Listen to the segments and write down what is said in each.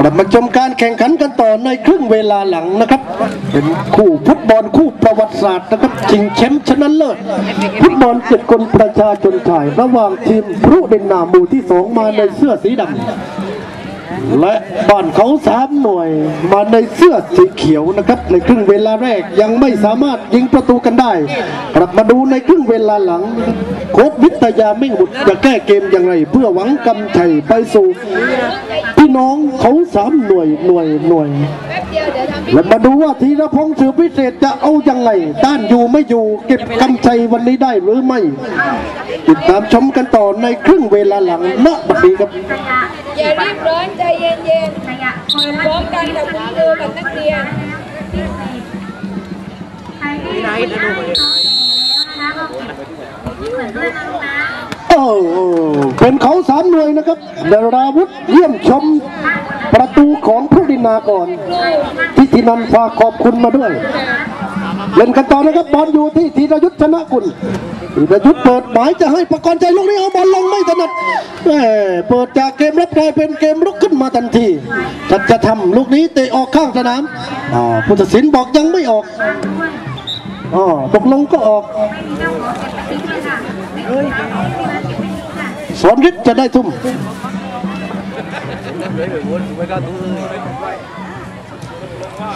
กลับมาชมการแข่งขันกันต่อในครึ่งเวลาหลังนะครับ เป็นคู่ฟุตบอลคู่ประวัติศาสตร์นะครับชิงแชมป์ชนะเลิศฟุตบอลเจ็ดคนประชาชนชาย ระหว่างทีมพรุเดนนามูที่สองมาในเสื้อสีดำ และบ้านเขาสามหน่วยมาในเสื้อสีเขียวนะครับ ในครึ่งเวลาแรกยังไม่สามารถยิงประตูกันได้ กลับมาดูในครึ่งเวลาหลัง โค้ชวิทยาไม่หมุดจะแก้เกมอย่างไร เพื่อหวังกำชัยไปสู่พี่น้องเขาสามหน่วยหน่วยหน่วยแล้วมาดูว่าธีรพงษ์สือพิเศษจะเอายังไงต้านอยู่ไม่อยู่เก็บกำชัยวันนี้ได้หรือไม่ติดตามชมกันต่อในครึ่งเวลาหลังณบัดนี้ครับ อย่ารีบร้อนใจเย็นๆพร้อมกันกับคุณครูกับนักเรียนโอ้เป็นเขาสามหน่วยนะครับดาราวุธเยี่ยมชมประตูของผู้ดินาก่อนทิตินันท์ฝากขอบคุณมาด้วย เล่นกันต่อนะครับบอลอยู่ที่ธีรยุทธชนะกุลธีรยุทธเปิดหมายจะให้ประกรณ์ใจลูกนี้เอาบอลลงไม่ถนัดแหมเปิดจากเกมรับกลายเป็นเกมรุกขึ้นมาทันทีจัดจะทำลูกนี้เตะออกข้างสนามอ่าผู้ตัดสินบอกยังไม่ออกอ๋อตกลงก็ออกสอนฤทธิ์จะได้ทุ่ม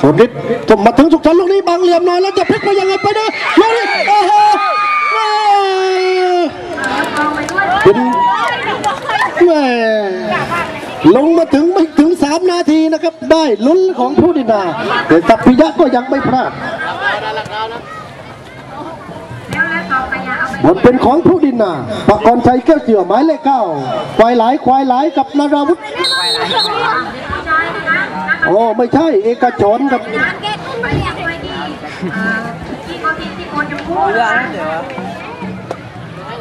สอนฤทธิ์จมมาถึงสุขสันต์ลูกนี้บางเหลี่ยมหน่อยแล้วจะพลิกมายังไงไปนะลูกนี้โอ้โหแม่เป็นแม่ลงมาถึงไม่ถึงสามนาทีนะครับ ได้ลุ้นของผู้ดินาแต่สัพพิยะก็ยังไม่พลาดบทเป็นของผู้ดินนาปากรชัยแก้วเจือหมายเลขเก้าควายหลายควายหลายกับนาราวุธ โอ้ไม่ใช่เอกชนครับ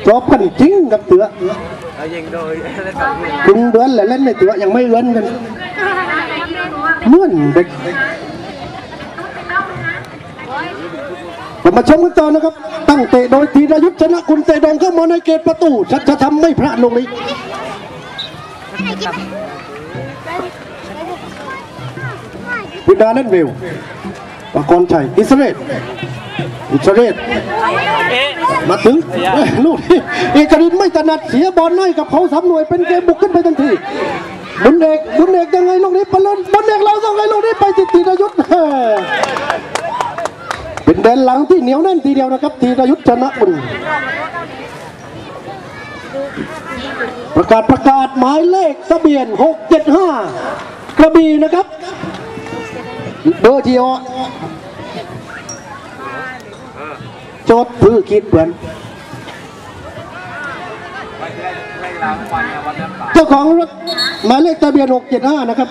จบกันจริงกับเตือ Ở dừng rồi, lên cầu vui. ถึงเดือนแล้วเล่นในเตือยังไม่เอื้อนกันเหมื่อนเด็กเรามาชมกันต่อนะครับ ตั้งเตะโดยธีรยุทธชนะคุณเตะดองเข้ามาในเกตประตูชัดจะทำไม่พลาดลงนี้ วิดาเลนเวลปากรชัยอิสราเอลอิสราเอลมาถึงเอ้ยลูกนี้เอกรินไม่ถนัดเสียบอลให้กับเขาสามหน่วยเป็นเกมบุกขึ้นไปทันทีบุญเอกบุญเอกยังไงลูกนี้ปเลินบุญเอกเราต้องไงลูกนี้ไปติดธีรยุทธ์เฮ้ยเป็นแดนหลังที่เหนียวแน่นทีเดียวนะครับธีรยุทธ์ชนะบุญประกาศประกาศหมายเลขทะเบียน 675 กระบี่นะครับ เบอร์ที่ออกโจทย์พื้คิดเหมือนเจ้าของรถหมายเลขทะเบียน 675 นะครับ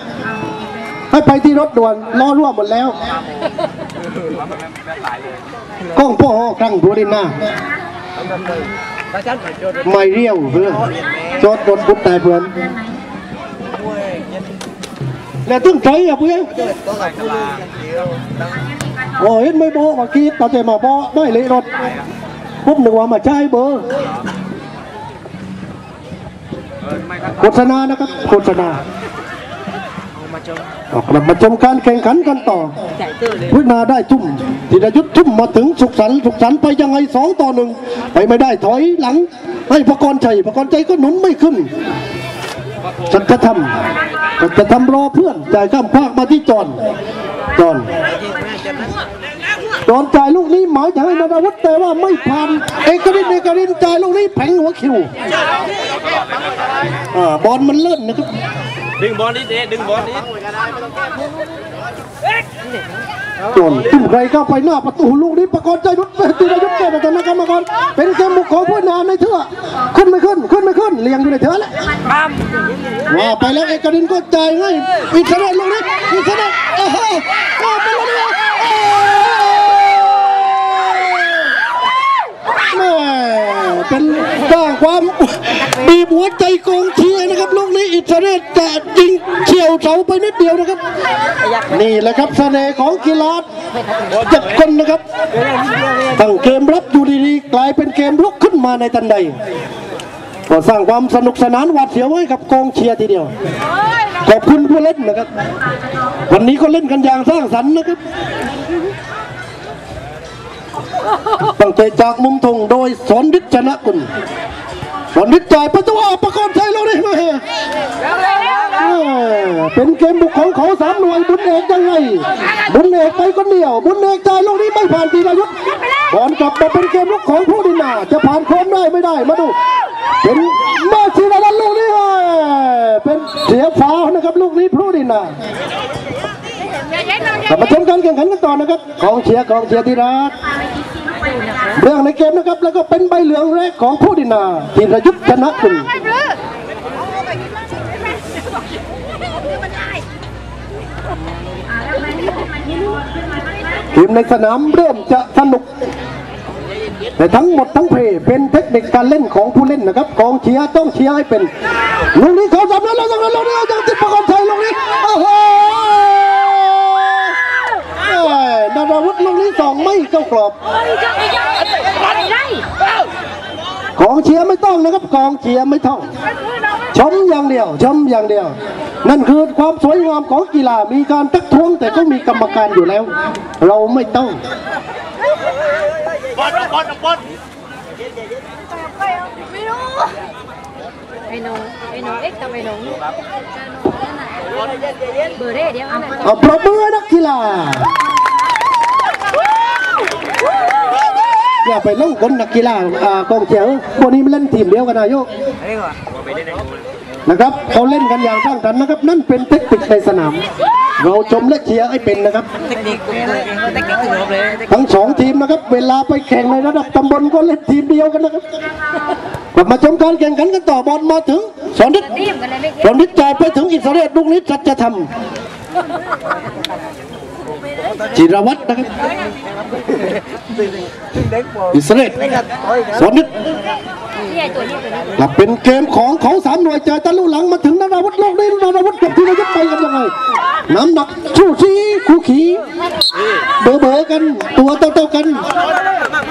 ให้ไปที่รถด่วนล้อรั่วหมดแล้วกล้องพ่อฮอครั้งบัวดินหน้า Nó chết phải cho ไม่เรียวเพื่อนโจทย์รถบุตรตายเพื่อน แล้วตึ้งใจอะเพื่อนโอ้เห็นไม่บอกเมื่อกี้ตอนแต่มาบอกไม่เลยรถปุ๊บหนึ่งว่ามาใช้เบอร์โฆษณานะครับโฆษณาออกกลับมาชมการแข่งขันกันต่อพุทนาได้ทุ่มธีรยุทธ์ทุ่มมาถึงสุขสันต์สุขสันต์ไปยังไงสองต่อหนึ่งไปไม่ได้ถอยหลังให้ประกรณ์ชัยประกรณ์ชัยก็หนุนไม่ขึ้น สัจธรรมสัจธรรมรอเพื่อนจ่ายข้ามภาคมาที่จอนจอนจอนจ่ายลูกนี้หมายถึงให้นาดาวุฒแต่ว่าไม่ผ่านเอกรินเอกรินจ่ายลูกนี้แผงหัวคิวอ่าบอลมันเลื่อนนะครับ Đừng bón đi, đi, đừng bón đi จนทุ่มไรเข้าไปหน้าประตูลูกนี้ประกอบใจยุทธตีรยุทธแก้ปัญหากรรมกรเป็นเกมบุกของผู้นานในเถื่อขึ้นไม่ขึ้นขึ้นไม่ขึ้นเลี้ยงอยู่ในเถื่อแหละว่าไปแล้วเอกรินก็จ่ายให้อิสราเอลลูกนี้อิสราเอลโอ้โหโอ้เป็นลูกนี้โอ้แม่เป็นสร้างความบีบหัวใจกองเชีย อิสราเอลจะยิงเฉียวเสาไปนิดเดียวนะครับ นี่แหละครับเสน่ห์ของกีฬาเจ็ดคนนะครับตั้งเกมรับอยู่ดีๆ กลายเป็นเกมลุกขึ้นมาในทันใดก็สร้างความสนุกสนานหวาดเสียวให้กับกองเชียร์ทีเดียว ขอบคุณผู้เล่นนะครับ วันนี้ก็เล่นกันอย่างสร้างสรรค์นะครับตั้งแต่จากมุมธงโดยสอนฤทธิ์ชนะกุล สอนฤทธิ์จ่ายประตูออกประกอบใจเราได้ไหมเออเป็นเกมบุกของเขาสามหน่วยบุญเอกยังไง บุญเอกไปคนเดียว บุญเอกจ่ายลูกนี้ไม่ผ่านทีละยุทธบอลกลับมาเป็นเกมลุกของผู้ดินาจะผ่านโค้งได้ไม่ได้มาดู เป็นมาชีระดันลูกนี้เอ้ยเป็นเสียฟาวนะครับลูกนี้ผู้ดินากลับมาชมการแข่งขันกันต่อนะครับกองเชียร์กองเชียร์ที่รัก เรื่องในเกมนะครับ แล้วก็เป็นใบเหลืองแรกของผู้ดินาทีรยุทธชนะคุณทีมในสนามเริ่มจะสนุก แต่ทั้งหมดทั้งเพเป็นเทคนิคการเล่นของผู้เล่นนะครับกองเชียร์ต้องเชียร์ให้เป็นลูกนี้เขาสำเร็จแล้วสำเร็จแล้วนี่ยังติดประกอบชัยลูกนี้โอ้โหเอ้ยนาราวุธลูกนี้สองไม่เข้ากรอบ กองเชียร์ไม่ต้องนะครับกองเชียร์ไม่ต้องชมอย่างเดียวชมอย่างเดียว นั่นคือความสวยงามของกีฬามีการตักท้วงแต่ก็มีกรรมการอยู่แล้ว เราไม่ต้องไอ้หนูไอ้หนูเอ็กซ์กับไอ้หนูเบอร์เร่เดียวอันนั้นเอาปรบมือให้นักกีฬา อย่าไปล่องคนนักกีฬาอ่ากองเชียร์พวกนี้มันเล่นทีมเดียวกันนายกนะครับเขาเล่นกันอย่างสร้งสรรค์นะครับ นั่นเป็นเทคนิคในสนาม เราชมและเชียร์ให้เป็นนะครับทั้งสองทีมนะครับ เวลาไปแข่งในระดับตำบลก็เล่นทีมเดียวกันนะครับกลับมาชมการแข่งขันกันต่อบอลมาถึงสอนนิดสอนนิดจ่ายไปถึงอิสราเอลลูกนี้สัจธรรม จิรวัตรนะครับอิสราเอลสอนนิดนี่ไอ้ตัวนี้ตัวนี้กลับเป็นเกมของเขาสามหน่วยจ่ายตะลุหลังมาถึงนาราวุธโลกนี้นาราวุธกับธีรยุทธ์ไปกันยังไงน้ำหนักสู้ซีคู่ขีเบอเบอๆกันตัวเท่าๆกัน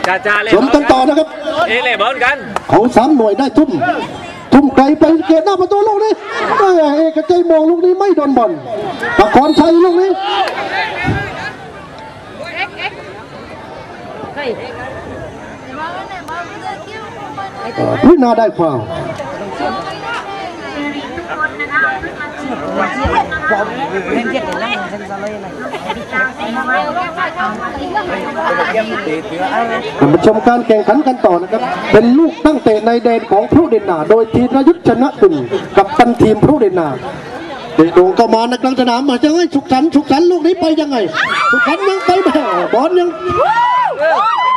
จ้าจ้าเลยชมกันต่อนะครับเอ้เลยบอลกันเขาสามหน่วยได้ทุ่ม ทุ่มไกลไปเกตหน้าประตูลูกนี้เอ้เอกใจมองลูกนี้ไม่โดนบอลประกรชัยลูกนี้เฮ้ยเอ่อนาได้ความาชมการแข่งขันกันต่อนะครับเป็นลูกตั้งเตะในแดนของพรุเดนนา โดยทีรยุทธชนะตุนกับตันทีมพรุเดนนาเตะโด่งเข้ามาในกลางสนามมาจะให้ฉุกสันฉุกสันลูกนี้ไปยังไงฉุกสันยังไปไม่บอลยัง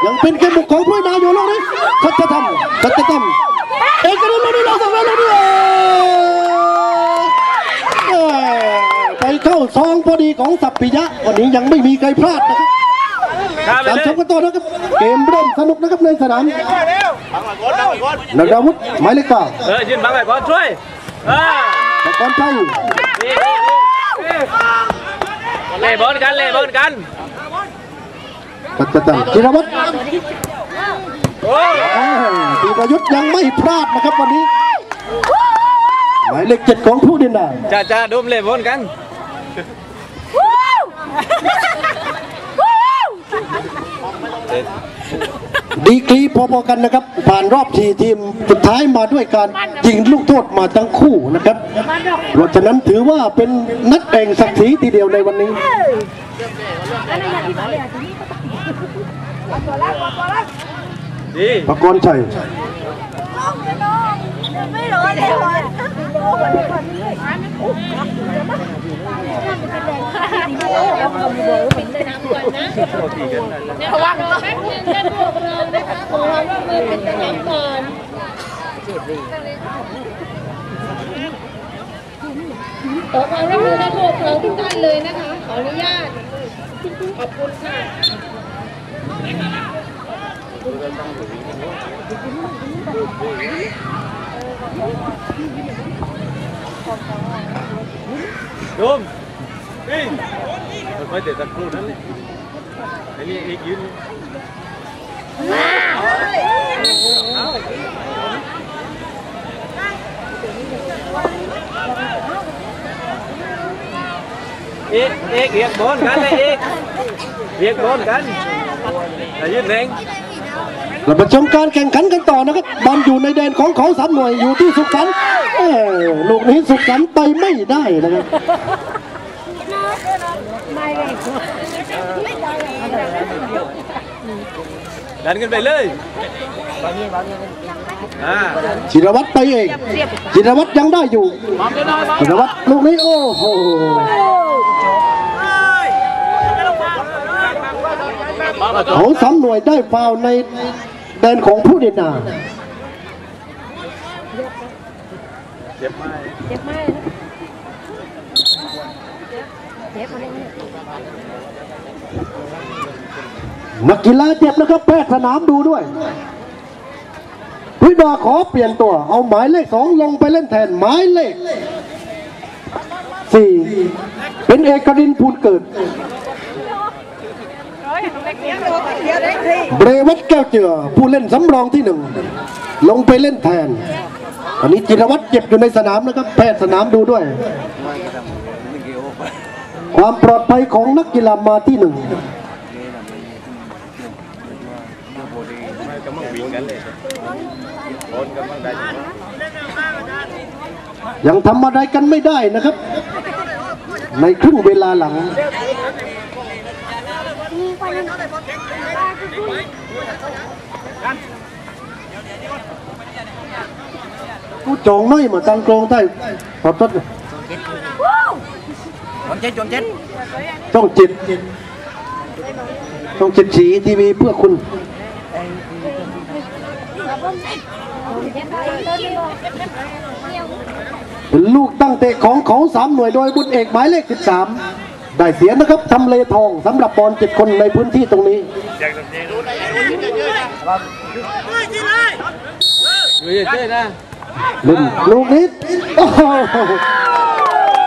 ยังเป็นเกมบุกของพรุเดนนาอยู่ลูกนี้ชัดจะทำชัดจะทำเอกนันท์ลูกนี้เราสั่งแล้วลูกนี้เอ้ย ไปเข้าซองพอดีของสัพพิยะวันนี้ยังไม่มีใครพลาดนะครับข้ามไปตามเลชยมกันต่อนะครับ เกมเริ่มสนุกนะครับในสนามนักดาวุธหมายเลขเก้าเออยืนบังไปก่อนช่วยเออตะกอนชัยนี่นี่นี่เล่บอลกันเล่บอลกันกัจจตันจิรวัตรโอ้ยอ้าวธีรยุทธ์ยังไม่พลาดนะครับวันนี้หมายเลขเจ็ดของผู้ดินดาจ้าจ้าดมเล่บอลกันดีกรีพอๆกันนะครับ ผ่านรอบทีทีมสุดท้ายมาด้วยการยิงลูกโทษมาทั้งคู่นะครับเพราะฉะนั้นถือว่าเป็นนัดแข่งศักดิ์ศรีทีเดียวในวันนี้ดี ประกรณ์ชัยไม่รู้เลยระวังแป๊บนึงท่านพวกเรานะคะขอความร่วมมือเป็นสนามก่อนขอความร่วมมือท่านพวกเราทุกท่านเลยนะคะ ขออนุญาต ขอบคุณค่ะ Dom. Hey. Thôi để tập luôn đó đi. Cái này cái gì? Ít, ít, việc bốn cánh đấy, ít Việc bốn cánh Là dưới đen เอีกอีกเรียกบอลกันเลยอีกเรียกบอลกันแต่ยืนเร่งเรามาชมการแข่งขันกันต่อนะครับบอลอยู่ในแดนของเขาสามหน่วยอยู่ที่สุขสันต์เอ้ยลูกนี้สุขสันต์ไปไม่ได้นะครับดันกันไปเลยอ่าจิรวัตรไปเองจิรวัตรยังได้อยู่จิรวัตรลูกนี้โอ้โหเขาสามหน่วยได้ฟาวล์ใน แดนของผู้เด่นนาเจ็บไหมเจ็บไหมนักกีฬาเจ็บนะครับแพทย์สนามดูด้วยพิดาขอเปลี่ยนตัว เอาหมายเลขสองลงไปเล่นแทนหมายเลขสี่เป็นเอกรินทร์ภูลเกิด เบรวัตแก้วเจือผู้เล่นสำรองที่หนึ่งลงไปเล่นแทนอันนี้จิรวัตรเจ็บอยู่ในสนามนะครับแพทย์สนามดูด้วย ความปลอดภัยของนักกีฬามาที่หนึ่งยังทำอะไรกันไม่ได้นะครับ ในครึ่งเวลาหลัง ผู้จองน้อยมาตังกรองได้ขอโทษจนเจ็ดจนเจ็ดต้องจิตต้องจิตสีทีวีเพื่อคุณเป็นลูกตั้งเตะของเขาสามหน่วยโดยบุญเอกหมายเลข13 ได้เสียนะครับทำเลทองสำหรับบอลเจ็ดคนในพื้นที่ตรงนี้เฉยๆนล่นลูกนี้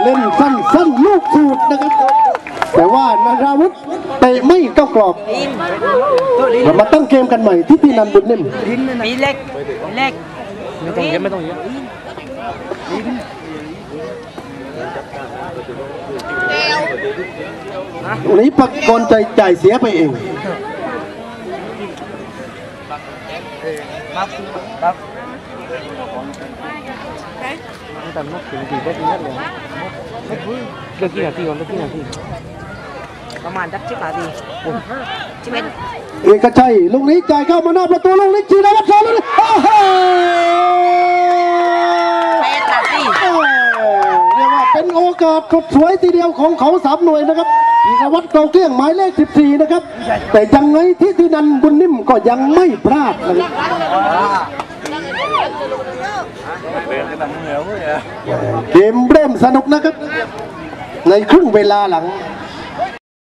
เล่นสั้นสั้นลูกสูตรนะครับ แต่ว่านาราวุธเตะไม่เข้ากรอบเรามาตั้งเกมกันใหม่ที่พี่นันบุญนิ่มมีเล็กเล็กไม่ต้องเยอะไม่ต้องเยอะ นี้ปักกรใจจ่ายเสียไปเองครับครับแต่นักถึงสี่ได้ที่นั่นเลยเลือกกี่นาทีก่อนเลือกกี่นาทีประมาณสักสิบนาทีสิบเอ็ดเอกชัยลูกนี้จ่ายเข้ามาหน้าประตูลูกนี้จีรวัตรสอนลูกนี้โอ้โห แปดนาที เอ้ยเรียกว่า เป็นโอกาสสดสวยทีเดียวของเขาสามหน่วยนะครับจีรวัตรเกาเกลี้ยงหมายเลข 14 นะครับ แต่ยังไงที่ที่นันบุญนิ่มก็ยังไม่พลาดนะครับเกมเริ่มสนุกนะครับ ในครึ่งเวลาหลัง